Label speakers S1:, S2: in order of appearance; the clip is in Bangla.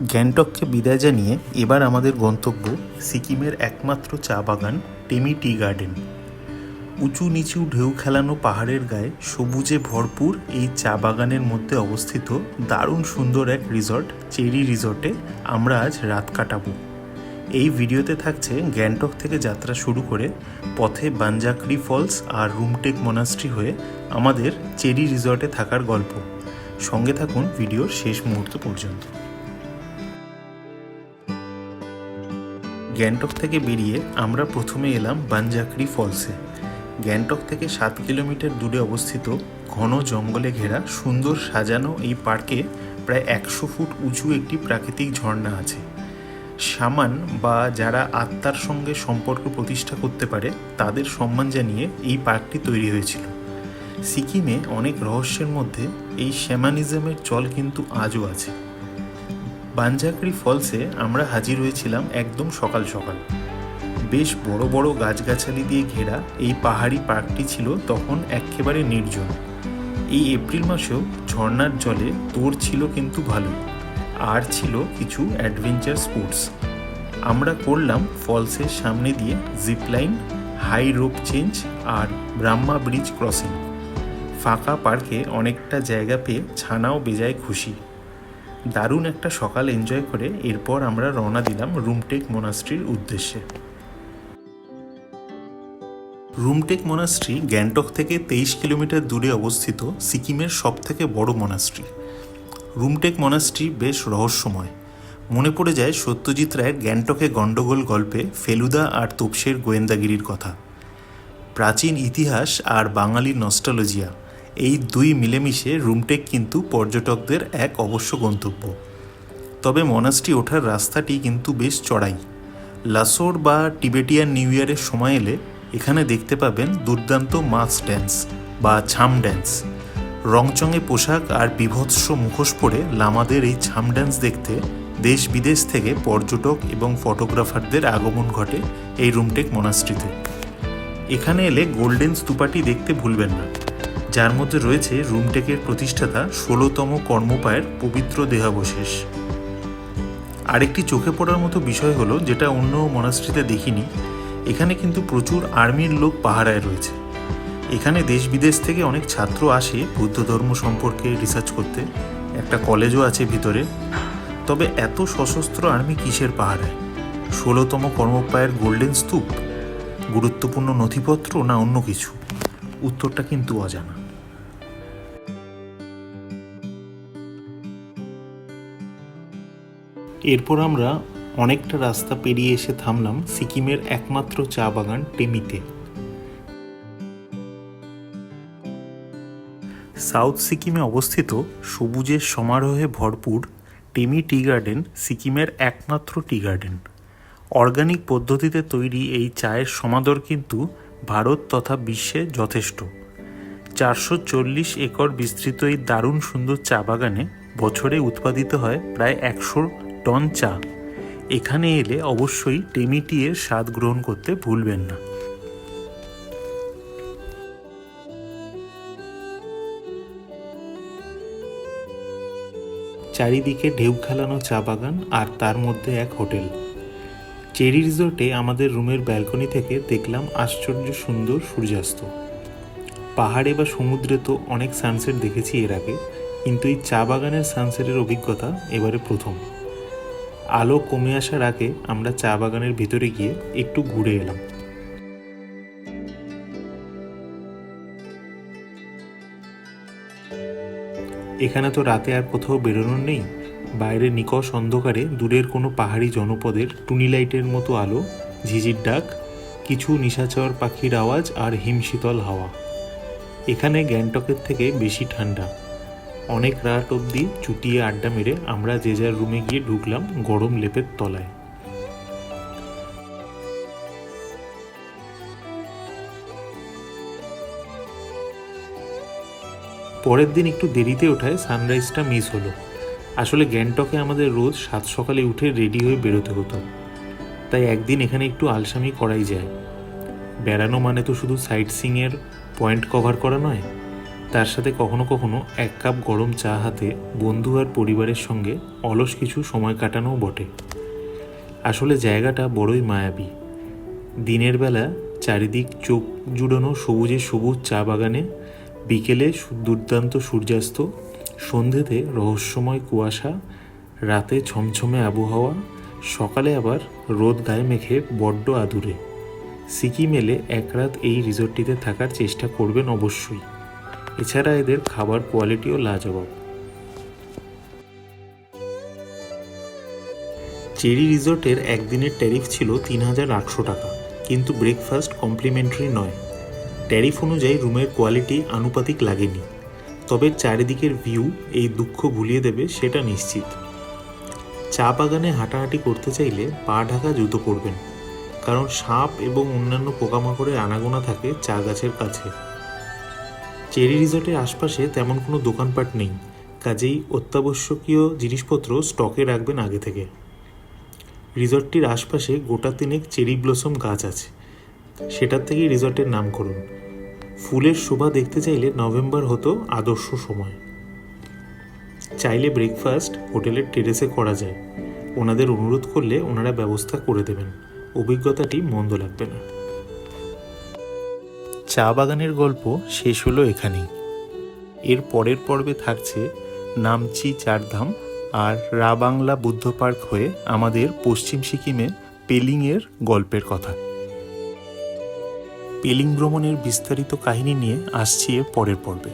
S1: গ্যাংটককে বিদায় জানিয়ে এবার আমাদের গন্তব্য সিকিমের একমাত্র চা বাগান টেমি টি গার্ডেন। উঁচু নিচু ঢেউ খেলানো পাহাড়ের গায়ে সবুজে ভরপুর এই চা বাগানের মধ্যে অবস্থিত দারুণ সুন্দর এক রিসর্ট, চেরি রিসর্টে আমরা আজ রাত কাটাবো। এই ভিডিওতে থাকছে গ্যাংটক থেকে যাত্রা শুরু করে পথে বাঞ্জাকড়ি ফলস আর রুমটেক মনাস্ট্রি হয়ে আমাদের চেরি রিসর্টে থাকার গল্প। সঙ্গে থাকুন ভিডিওর শেষ মুহূর্ত পর্যন্ত। গ্যাংটক থেকে বেরিয়ে আমরা প্রথমে এলাম বানজাকড়ি ফলসে। গ্যাংটক থেকে সাত কিলোমিটার দূরে অবস্থিত ঘন জঙ্গলে ঘেরা সুন্দর সাজানো এই পার্কে প্রায় একশো ফুট উঁচু একটি প্রাকৃতিক ঝর্ণা আছে। সামান বা যারা আত্মার সঙ্গে সম্পর্ক প্রতিষ্ঠা করতে পারে, তাদের সম্মান জানিয়ে এই পার্কটি তৈরি হয়েছিল। সিকিমে অনেক রহস্যের মধ্যে এই শ্যামানিজমের চল কিন্তু আজও আছে। বাঞ্জাকড়ি ফলসে আমরা হাজির হয়েছিলাম একদম সকাল সকাল। বেশ বড় বড় গাছগাছালি দিয়ে ঘেরা এই পাহাড়ি পার্কটি ছিল তখন একেবারে নির্জন। এই এপ্রিল মাসেও ঝর্ণার জলে তোর ছিল কিন্তু ভালো, আর ছিল কিছু অ্যাডভেঞ্চার স্পোর্টস। আমরা করলাম ফলসের সামনে দিয়ে জিপলাইন হাই রোপ চেঞ্জ আর ব্রাহ্মা ব্রিজ ক্রসিং ফাঁকা পার্কে অনেকটা জায়গা পেয়ে ছানাও বেজায় খুশি। দারুণ একটা সকাল এনজয় করে এরপর আমরা রওনা দিলাম রুমটেক মোনাস্ট্রির উদ্দেশ্যে। রুমটেক মোনাস্ট্রি গ্যাংটক থেকে তেইশ কিলোমিটার দূরে অবস্থিত সিকিমের সবথেকে বড় মোনাস্ট্রি রুমটেক মোনাস্ট্রি বেশ রহস্যময়। মনে পড়ে যায় সত্যজিৎ রায়ের গ্যাংটকে গণ্ডগোল গল্পে ফেলুদা আর তোপসের গোয়েন্দাগিরির কথা। প্রাচীন ইতিহাস আর বাঙালির নস্টালজিয়া এই দুই মিলেমিশে রুমটেক কিন্তু পর্যটকদের এক অবশ্য গন্তব্য। তবে মনাস্ট্রি ওঠার রাস্তাটি কিন্তু বেশ চড়াই। লাসোর বা টিবেটিয়ান নিউ ইয়ারের সময় এলে এখানে দেখতে পাবেন দুর্দান্ত মাস ড্যান্স বা ছাম ড্যান্স। রংচঙে পোশাক আর বিভৎস মুখোশ পরে লামাদের এই ছাম ড্যান্স দেখতে দেশ বিদেশ থেকে পর্যটক এবং ফটোগ্রাফারদের আগমন ঘটে এই রুমটেক মনাস্ট্রিতে। এখানে এলে গোল্ডেন স্তূপাটি দেখতে ভুলবেন না। যার মধ্যে রয়েছে রুমটেকের প্রতিষ্ঠাতা ষোলোতম কর্মপায়ের পবিত্র দেহাবশেষ। আরেকটি চোখে পড়ার মতো বিষয় হলো, যেটা অন্য মনাস্ট্রিতে দেখিনি, এখানে কিন্তু প্রচুর আর্মির লোক পাহারায় রয়েছে। এখানে দেশ বিদেশ থেকে অনেক ছাত্র আসে বৌদ্ধ ধর্ম সম্পর্কে রিসার্চ করতে। একটা কলেজও আছে ভিতরে। তবে এত সশস্ত্র আর্মি কিসের পাহারায়? ষোলোতম কর্মপায়ের গোল্ডেন স্তূপ? গুরুত্বপূর্ণ নথিপত্র না অন্য কিছু? উত্তরটা কিন্তু অজানা। এরপর আমরা অনেকটা রাস্তা পেরিয়ে এসে থামলাম সিকিমের একমাত্র চা বাগান টেমিতে। সাউথ সিকিমে অবস্থিত সবুজের সমারোহে ভরপুর টেমি টি গার্ডেন সিকিমের একমাত্র টি গার্ডেন। অর্গানিক পদ্ধতিতে তৈরি এই চায়ের সমাদর কিন্তু ভারত তথা বিশ্বে যথেষ্ট। চারশো চল্লিশ একর বিস্তৃত এই দারুণ সুন্দর চা বাগানে বছরে উৎপাদিত হয় প্রায় একশো টন চা এখানে এলে অবশ্যই টেমি টি এর স্বাদ গ্রহণ করতে ভুলবেন না। চারিদিকে ঢেউ খেলানো চা বাগান আর তার মধ্যে এক হোটেল। চেরি রিসোর্টে আমাদের রুমের ব্যালকনি থেকে দেখলাম আশ্চর্য সুন্দর সূর্যাস্ত। পাহাড়ে বা সমুদ্রে তো অনেক সানসেট দেখেছি এর আগে, কিন্তু এই চা বাগানের সানসেটের অভিজ্ঞতা এবারে প্রথম। আলো কমে আসার আগে আমরা চা বাগানের ভিতরে গিয়ে একটু ঘুরে এলাম। এখানে তো রাতে আর কোথাও বেরোনোর নেই। বাইরে নিকষ অন্ধকারে দূরের কোনো পাহাড়ি জনপদের টুনি লাইটের মতো আলো, ঝিঝির ডাক, কিছু নিশাচর পাখির আওয়াজ আর হিমশীতল হাওয়া। এখানে গ্যাংটকের থেকে বেশি ঠান্ডা। অনেক রাত অবধি চুটিয়ে আড্ডা মেরে আমরা যে যার রুমে গিয়ে ঢুকলাম গরম লেপের তলায়। পরের দিন একটু দেরিতে ওঠায় সানরাইজটা মিস হলো। আসলে গ্যাংটকে আমাদের রোজ সাত সকালে উঠে রেডি হয়ে বেরোতে হতো। তাই একদিন এখানে একটু আলসামি করাই যায়। বেড়ানো মানে তো শুধু সাইট সিংয়ের পয়েন্ট কভার করা নয় তার সাথে কখনো কখনো এক কাপ গরম চা হাতে বন্ধু আর পরিবারের সঙ্গে অলস কিছু সময় কাটানোও বটে। আসলে জায়গাটা বড়ই মায়াবী। দিনের বেলা চারিদিক চোখ জুড়োনো সবুজে সবুজ চা বাগানে, বিকেলে দুর্দান্ত সূর্যাস্ত, সন্ধেতে রহস্যময় কুয়াশা, রাতে ছমছমে আবহাওয়া, সকালে আবার রোদ গায়ে মেখে বড্ড আদুরে। সিকিম এলে এক রাত এই রিসোর্টটিতে থাকার চেষ্টা করবেন অবশ্যই। এছাড়া এদের খাবার কোয়ালিটিও লাজবাব। চেরি রিসোর্টের একদিনের ট্যারিফ ছিল তিন হাজার আটশো টাকা, কিন্তু ব্রেকফাস্ট কমপ্লিমেন্টারি নয়। ট্যারিফ অনুযায়ী রুমের কোয়ালিটি আনুপাতিক লাগেনি, তবে চারিদিকের ভিউ এই দুঃখ ভুলিয়ে দেবে সেটা নিশ্চিত। চা বাগানে হাঁটাহাঁটি করতে চাইলে পা ঢাকা জুতো পরবেন, কারণ সাপ এবং অন্যান্য পোকামাকড়ের আনাগোনা থাকে চা গাছের কাছে। চেরি রিসোর্টের আশপাশে তেমন কোনো দোকানপাট নেই। কাজেই অত্যাবশ্যকীয় জিনিসপত্র স্টকে রাখবেন আগে থেকে। রিসর্টটির আশপাশে গোটা তিনেক চেরি ব্লসম গাছ আছে। সেটার থেকেই রিসর্টের নামকরণ ফুলের শোভা দেখতে চাইলে নভেম্বর হতো আদর্শ সময়। চাইলে ব্রেকফাস্ট হোটেলের টেরেসে করা যায়। ওনাদের অনুরোধ করলে ওনারা ব্যবস্থা করে দেবেন। অভিজ্ঞতাটি মন্দ লাগবে না। চা বাগানের গল্প শেষ হলো এখানেই। এর পরের পর্বে থাকছে নামচি, চারধাম আর রা বাংলা বুদ্ধ পার্ক হয়ে আমাদের পশ্চিম সিকিমে পেলিংয়ের গল্পের কথা। পেলিং ভ্রমণের বিস্তারিত কাহিনী নিয়ে আসছি এর পরের পর্বে।